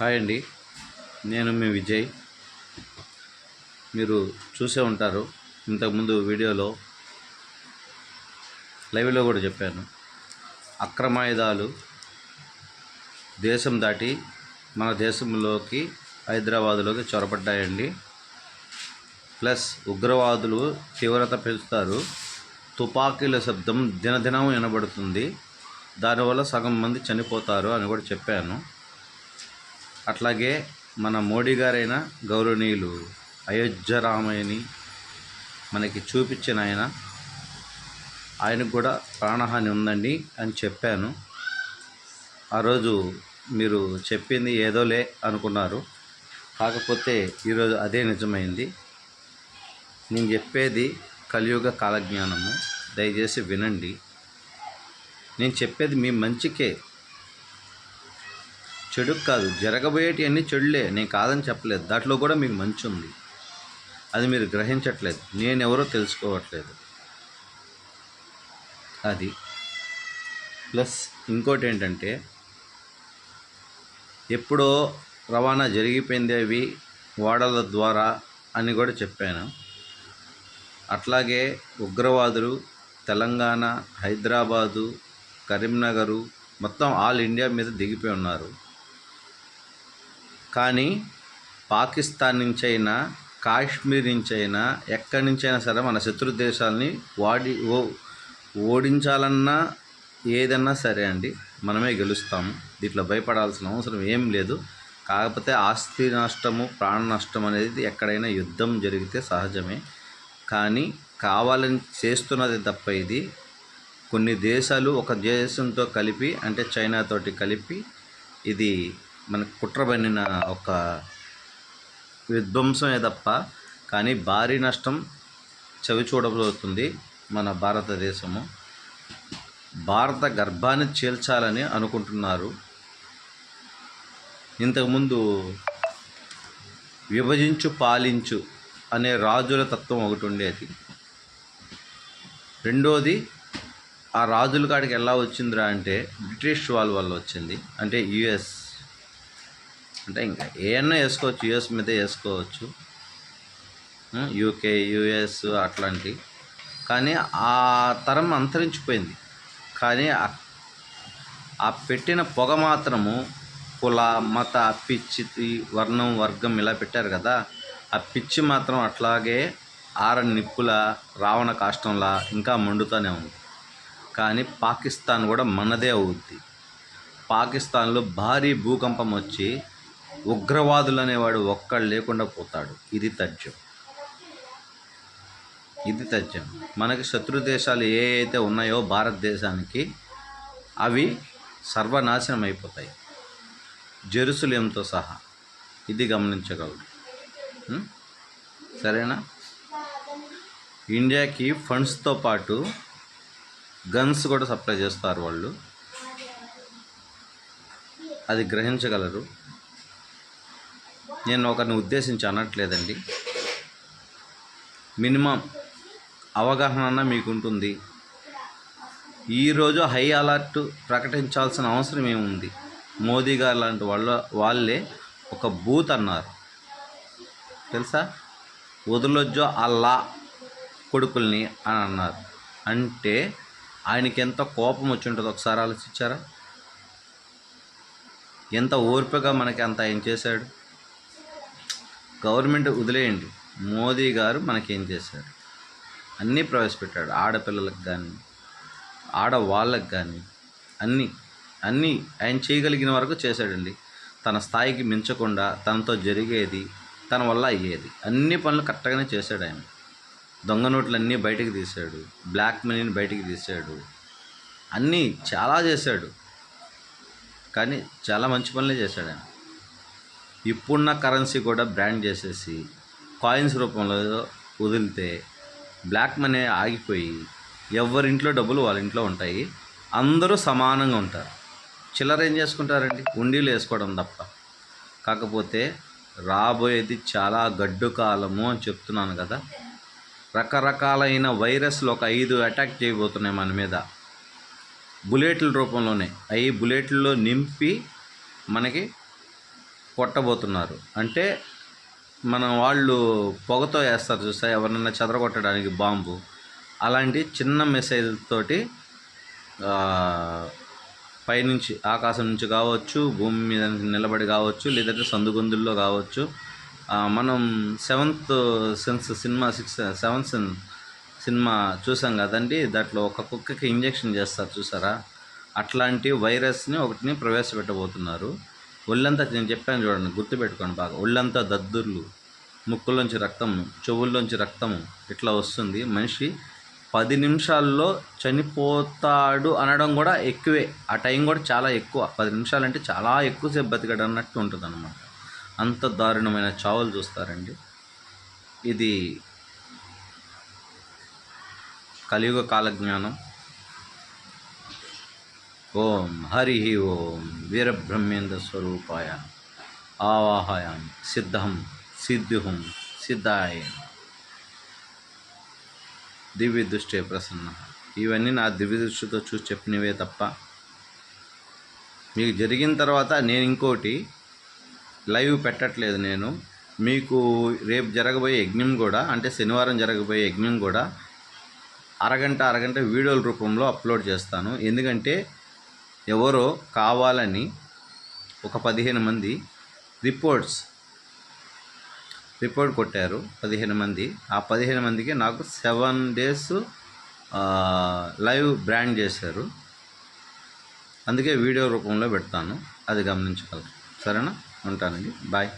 Hi అండి. నేను మీ విజయ్. మీరు చూసే ఉంటారు. ఇంతకుముందు వీడియోలో లైవ్లో కూడా చెప్పాను. అక్రమాయుధాలు దేశం దాటి మన దేశంలోకి హైదరాబాదులోకి చొరబడ్డాయండి. ప్లస్ ఉగ్రవాదులు తీవ్రత పెంచుతారు. తుపాకీల శబ్దం దినదినం వినబడుతుంది. దానివల్ల సగం మంది చనిపోతారు అని కూడా చెప్పాను. అట్లాగే మన మోడీ గారైన గౌరవనీయులు అయోధ్య రామయ్యని మనకి చూపించిన ఆయన ఆయనకు కూడా ప్రాణహాని ఉందండి అని చెప్పాను. ఆ రోజు మీరు చెప్పింది ఏదోలే అనుకున్నారు. కాకపోతే ఈరోజు అదే నిజమైంది. నేను చెప్పేది కలియుగ కాలజ్ఞానము. దయచేసి వినండి. నేను చెప్పేది మీ మంచికే. చెడు కాదు జరగబోయేటి అన్నీ చెడులే నేను కాదని చెప్పలేదు. దాంట్లో కూడా మీకు మంచి ఉంది. అది మీరు గ్రహించట్లేదు. నేనెవరో తెలుసుకోవట్లేదు. అది. ప్లస్ ఇంకోటి ఏంటంటే ఎప్పుడో రవాణా జరిగిపోయింది అవి ఓడల ద్వారా అని కూడా చెప్పాను. అట్లాగే ఉగ్రవాదులు తెలంగాణ హైదరాబాదు కరీంనగరు మొత్తం ఆల్ ఇండియా మీద దిగిపోయి ఉన్నారు. కానీ పాకిస్తాన్ నుంచైనా కాశ్మీర్ నుంచి అయినా ఎక్కడి నుంచైనా అయినా సరే మన శత్రు దేశాలని వాడి ఓ ఓడించాలన్నా ఏదన్నా సరే అండి మనమే గెలుస్తాము దీంట్లో భయపడాల్సిన అవసరం ఏం లేదు. కాకపోతే ఆస్తి నష్టము ప్రాణ నష్టం అనేది ఎక్కడైనా యుద్ధం జరిగితే సహజమే. కానీ కావాలని చేస్తున్నది తప్ప ఇది. కొన్ని దేశాలు ఒక దేశంతో కలిపి అంటే చైనాతోటి కలిపి ఇది మనకు కుట్రబడిన ఒక విధ్వంసమే తప్ప కానీ భారీ నష్టం చవి చూడబోతుంది మన భారతదేశము. భారత గర్భాన్ని చేల్చాలని అనుకుంటున్నారు. ఇంతకుముందు విభజించు పాలించు అనే రాజుల తత్వం ఒకటి ఉండేది. రెండోది ఆ రాజుల కాడికి ఎలా వచ్చిందిరా అంటే బ్రిటిష్ వాళ్ళ వల్ల వచ్చింది. అంటే యుఎస్ అంటే ఇంకా ఏమన్నా వేసుకోవచ్చు యుఎస్ మీద వేసుకోవచ్చు. యూకే యుఎస్ అట్లాంటివి కానీ ఆ తరం అంతరించిపోయింది. కానీ ఆ- పెట్టిన పొగ మాత్రము కుల మత పిచ్చి వర్ణం వర్గం ఇలా పెట్టారు కదా ఆ పిచ్చి మాత్రం అట్లాగే ఆర నిప్పుల రావణ కాష్టంలా ఇంకా మండుతూనే ఉంది. కానీ పాకిస్తాన్ కూడా మనదే అవుద్ది. పాకిస్తాన్లో భారీ భూకంపం వచ్చి ఉగ్రవాదులు అనేవాడు ఒక్కడు లేకుండా పోతాడు. ఇది తథ్యం. ఇది తథ్యం. మనకి శత్రు దేశాలు ఏ అయితే ఉన్నాయో భారతదేశానికి అవి సర్వనాశనం అయిపోతాయి. జెరుసలేంతో సహా. ఇది గమనించగలరు. సరేనా? ఇండియాకి ఫండ్స్తో పాటు గన్స్ కూడా సప్లై చేస్తారు వాళ్ళు. అది గ్రహించగలరు. నేను ఒకరిని ఉద్దేశించి అనట్లేదండి. మినిమం అవగాహన మీకు ఉంటుంది ఈరోజు హై అలర్ట్ ప్రకటించాల్సిన అవసరం ఏముంది? మోదీ గారు లాంటి వాళ్ళ వాళ్ళే ఒక బూత్ అన్నారు. తెలుసా? వదిలొజ్జో అల్లా కొడుకుల్ని అని అన్నారు. అంటే ఆయనకి ఎంత కోపం వచ్చి ఉంటుందో ఒకసారి ఆలోచించారా? ఎంత ఓర్పుగా మనకి అంత ఆయన చేశాడు? గవర్నమెంట్ వదిలేయండి. మోదీ గారు మనకేం చేశారు? అన్నీ ప్రవేశపెట్టాడు. ఆడపిల్లలకు కానీ ఆడవాళ్ళకి కానీ అన్నీ అన్నీ ఆయన చేయగలిగిన వరకు చేశాడండి. తన స్థాయికి మించకుండా తనతో జరిగేది తన వల్ల అయ్యేది. అన్ని పనులు కరెక్ట్గానే చేశాడు ఆయన. దొంగ నోట్లు అన్నీ తీశాడు. బ్లాక్ మనీని బయటికి తీశాడు. అన్నీ చాలా చేశాడు. కానీ చాలా మంచి పనులే చేశాడు ఆయన. ఇప్పుడున్న కరెన్సీ కూడా బ్రాండ్ చేసేసి కాయిన్స్ రూపంలో వదిలితే బ్లాక్ మనీ ఆగిపోయి ఎవరింట్లో డబ్బులు వాళ్ళ ఇంట్లో ఉంటాయి అందరూ సమానంగా ఉంటారు. చిల్లర ఏం చేసుకుంటారండి? ఉండీలు వేసుకోవడం తప్ప. కాకపోతే రాబోయేది చాలా గడ్డు కాలము అని చెప్తున్నాను కదా. రకరకాలైన వైరస్లు ఒక ఐదు అటాక్ చేయబోతున్నాయి మన మీద. బుల్లెట్ల రూపంలోనే. అవి బుల్లెట్లలో నింపి మనకి కొట్టబోతున్నారు. అంటే మనం వాళ్ళు పొగతో వేస్తారు చూసా ఎవరినైనా చెదరగొట్టడానికి బాంబు. అలాంటి చిన్న మిసైల్ తోటి పైనుంచి ఆకాశం నుంచి కావచ్చు భూమి మీద నిలబడి కావచ్చు లేదంటే సందుగొందుల్లో కావచ్చు మనం seventh sense cinema six seventh sense cinema చూసాం కదండి? దాంట్లో ఒక కుక్కకి ఇంజెక్షన్ చేస్తారు చూసారా? అట్లాంటి వైరస్ని ఒకటిని ప్రవేశపెట్టబోతున్నారు. ఒళ్ళంతా నేను చెప్పాను చూడండి గుర్తుపెట్టుకోండి బాగా. ఒళ్ళంతా దద్దుర్లు ముక్కులోంచి రక్తము చెవుల్లోంచి రక్తము ఇట్లా వస్తుంది. మనిషి పది నిమిషాల్లో చనిపోతాడు అనడం కూడా ఎక్కువే. ఆ టైం కూడా చాలా ఎక్కువ. పది నిమిషాలు అంటే చాలా ఎక్కువసేపు బతికాడు అన్నట్టు ఉంటుంది అనమాట అంత దారుణమైన చావులు చూస్తారండి. ఇది కలియుగ కాలజ్ఞానం. ఓం హరి ఓం వీరబ్రహ్మేంద్ర స్వరూపాయ ఆవాహయాం సిద్ధం సిద్ధుహం సిద్ధాయ. దివ్య దృష్టి ప్రసన్న. ఇవన్నీ నా దివ్య దృష్టితో చూసి చెప్పినవే తప్ప మీకు జరిగిన తర్వాత నేను ఇంకోటి లైవ్ పెట్టట్లేదు నేను. మీకు రేపు జరగబోయే యజ్ఞం కూడా అంటే శనివారం జరగబోయే యజ్ఞం కూడా అరగంట అరగంట వీడియోల రూపంలో అప్లోడ్ చేస్తాను. ఎందుకంటే ఎవరో కావాలని ఒక పదిహేను మంది రిపోర్ట్స్ రిపోర్ట్ కొట్టారు పదిహేను మంది. ఆ పదిహేను మందికి నాకు సెవెన్ డేస్ లైవ్ బ్రాండ్ చేశారు. అందుకే వీడియో రూపంలో పెడతాను. అది గమనించగలరు. సరేనా? ఉంటానండి. బాయ్